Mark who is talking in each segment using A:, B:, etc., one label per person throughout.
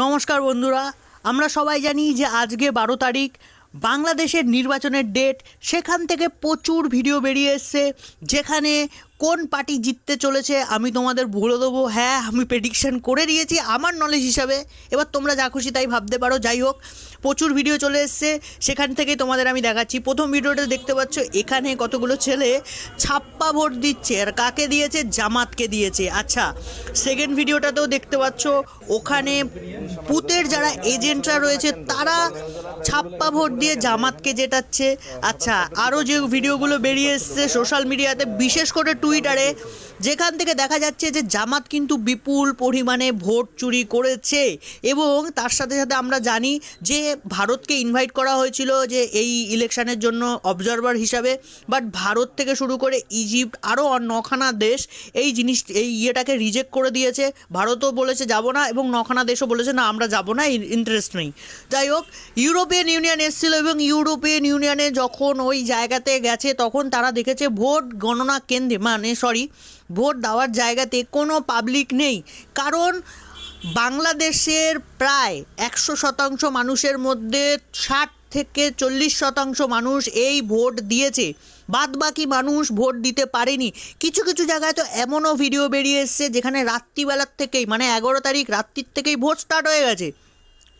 A: নমস্কার বন্ধুরা, আমরা সবাই জানি যে আজকে বারো তারিখ, বাংলাদেশের নির্বাচনের ডেট সেখান থেকে প্রচুর ভিডিও বেরিয়ে এসছে, যেখানে কোন পার্টি জিততে চলেছে আমি তোমাদের বলে দেবো। হ্যাঁ আমি প্রেডিকশান করে দিয়েছি আমার নলেজ হিসাবে। এবার তোমরা যা খুশি তাই ভাবতে পারো। যাই হোক, প্রচুর ভিডিও চলে এসছে। সেখান থেকেই তোমাদের আমি দেখাচ্ছি। প্রথম ভিডিওটা দেখতে পাচ্ছ, এখানে কতগুলো ছেলে ছাপ্পা ভোট দিচ্ছে আর কাকে দিয়েছে? জামাতকে দিয়েছে। আচ্ছা সেকেন্ড ভিডিওটাতেও দেখতে পাচ্ছ, ওখানে পুতের যারা এজেন্টরা রয়েছে, তারা ছাপ্পা ভোট দিয়ে জামাতকে জেটাচ্ছে আচ্ছা আরও যে ভিডিওগুলো বেরিয়ে এসছে সোশ্যাল মিডিয়াতে বিশেষ করে টুইটারে, যেখান থেকে দেখা যাচ্ছে যে জামাত কিন্তু বিপুল পরিমাণে ভোট চুরি করেছে এবং তার সাথে সাথে আমরা জানি যে ভারতকে ইনভাইট করা হয়েছিল যে এই ইলেকশনের জন্য অবজারভার হিসাবে বাট ভারত থেকে শুরু করে ইজিপ্ট আরও নখানা দেশ এই জিনিস, এই ইয়েটাকে রিজেক্ট করে দিয়েছে। ভারতও বলেছে যাব না এবং নখানা দেশও বলেছে, না, আমরা যাব না ইন্টারেস্ট নেই। যাই হোক ইউরোপিয়ান ইউনিয়ন এসেছিল এবং ইউরোপিয়ান ইউনিয়নে যখন ওই জায়গাতে গেছে, তখন তারা দেখেছে ভোট গণনা কেন্দ্রে মানে সরি ভোট দেওয়ার জায়গাতে কোনো পাবলিক নেই। কারণ বাংলাদেশের প্রায় একশো শতাংশ মানুষের মধ্যে ষাট থেকে চল্লিশ শতাংশ মানুষ এই ভোট দিয়েছে। বাদ বাকি মানুষ ভোট দিতে পারেনি। কিছু কিছু জায়গায় তো এমনও ভিডিও বেরিয়ে এসছে যেখানে রাত্রিবেলার থেকেই মানে এগারো তারিখ রাত্রির থেকেই ভোট স্টার্ট হয়ে গেছে।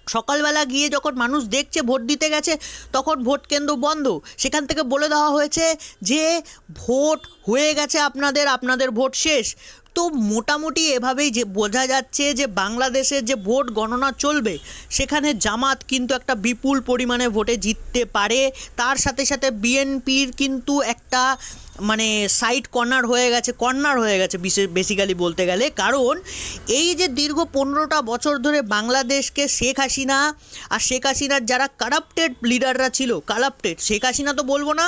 A: সকালবেলা গিয়ে যখন মানুষ দেখছে, ভোট দিতে গেছে, তখন ভোট কেন্দ্র বন্ধ। সেখান থেকে বলে দেওয়া হয়েছে যে, ভোট হয়ে গেছে আপনাদের আপনাদের ভোট শেষ। তো মোটামুটি এভাবেই যে বোঝা যাচ্ছে যে বাংলাদেশের যে ভোট গণনা চলবে, সেখানে জামাত কিন্তু একটা বিপুল পরিমাণে ভোটে জিততে পারে। তার সাথে সাথে বিএনপির কিন্তু একটা মানে সাইড কর্নার হয়ে গেছে কর্নার হয়ে গেছে বিশেষ বেসিক্যালি বলতে গেলে। কারণ এই যে দীর্ঘ পনেরোটা বছর ধরে বাংলাদেশকে শেখ হাসিনা আর শেখ হাসিনার যারা কারাপ্টেড লিডাররা ছিল কারাপ্টেড শেখ হাসিনা তো বলব না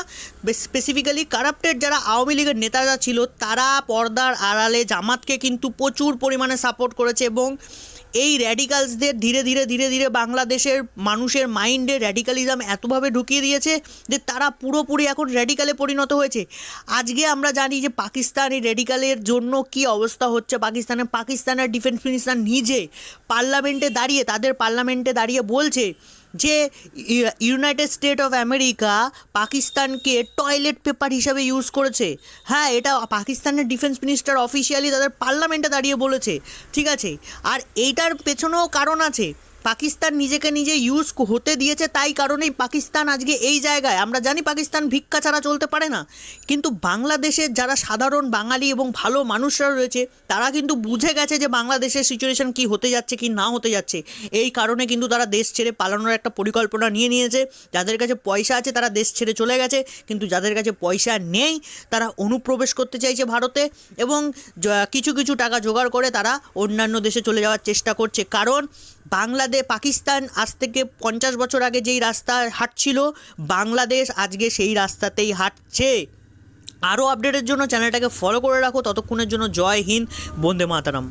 A: স্পেসিফিক্যালি কারাপ্টেড যারা আওয়ামী লীগের নেতারা ছিল, তারা পর্দার আড়ালে জামাতকে কিন্তু প্রচুর পরিমাণে সাপোর্ট করেছে এবং এই র্যাডিকালসদের ধীরে ধীরে ধীরে ধীরে বাংলাদেশের মানুষের মাইন্ডে র্যাডিকালিজম এতভাবে ঢুকিয়ে দিয়েছে যে তারা পুরোপুরি এখন র্যাডিকালে পরিণত হয়েছে। আজকে আমরা জানি যে পাকিস্তানি র্যাডিকালের জন্য কি অবস্থা হচ্ছে। পাকিস্তানের পাকিস্তানের ডিফেন্স মিনিস্টার নিজে পার্লামেন্টে দাঁড়িয়ে, তাদের পার্লামেন্টে দাঁড়িয়ে বলছে যে ইউনাইটেড স্টেট অফ আমেরিকা পাকিস্তানকে টয়লেট পেপার হিসাবে ইউজ করেছে। হ্যাঁ এটা পাকিস্তানের ডিফেন্স মিনিস্টার অফিসিয়ালি তাদের পার্লামেন্টে দাঁড়িয়ে বলেছে। ঠিক আছে? আর এইটার পেছনেও কারণ আছে। পাকিস্তান নিজেকে নিজে ইউজ হতে দিয়েছে তাই কারণেই পাকিস্তান আজকে এই জায়গায়। আমরা জানি পাকিস্তান ভিক্ষা ছাড়া চলতে পারে না। কিন্তু বাংলাদেশের যারা সাধারণ বাঙালি এবং ভালো মানুষরা রয়েছে, তারা কিন্তু বুঝে গেছে যে বাংলাদেশের সিচুয়েশন কি হতে যাচ্ছে, কি না হতে যাচ্ছে। এই কারণে কিন্তু তারা দেশ ছেড়ে পালানোর একটা পরিকল্পনা নিয়ে নিয়েছে। যাদের কাছে পয়সা আছে, তারা দেশ ছেড়ে চলে গেছে। কিন্তু যাদের কাছে পয়সা নেই, তারা অনুপ্রবেশ করতে চাইছে ভারতে এবং কিছু কিছু টাকা জোগাড় করে তারা অন্যান্য দেশে চলে যাওয়ার চেষ্টা করছে। কারণ বাংলাদেশ, পাকিস্তান, আজ থেকে পঞ্চাশ বছর আগে যেই রাস্তা হাঁটছিল, বাংলাদেশ আজকে সেই রাস্তাতেই হাঁটছে। আরও আপডেটের জন্য চ্যানেলটাকে ফলো করে রাখো। ততক্ষণের জন্য জয় হিন্দ, বন্দে মাতারাম।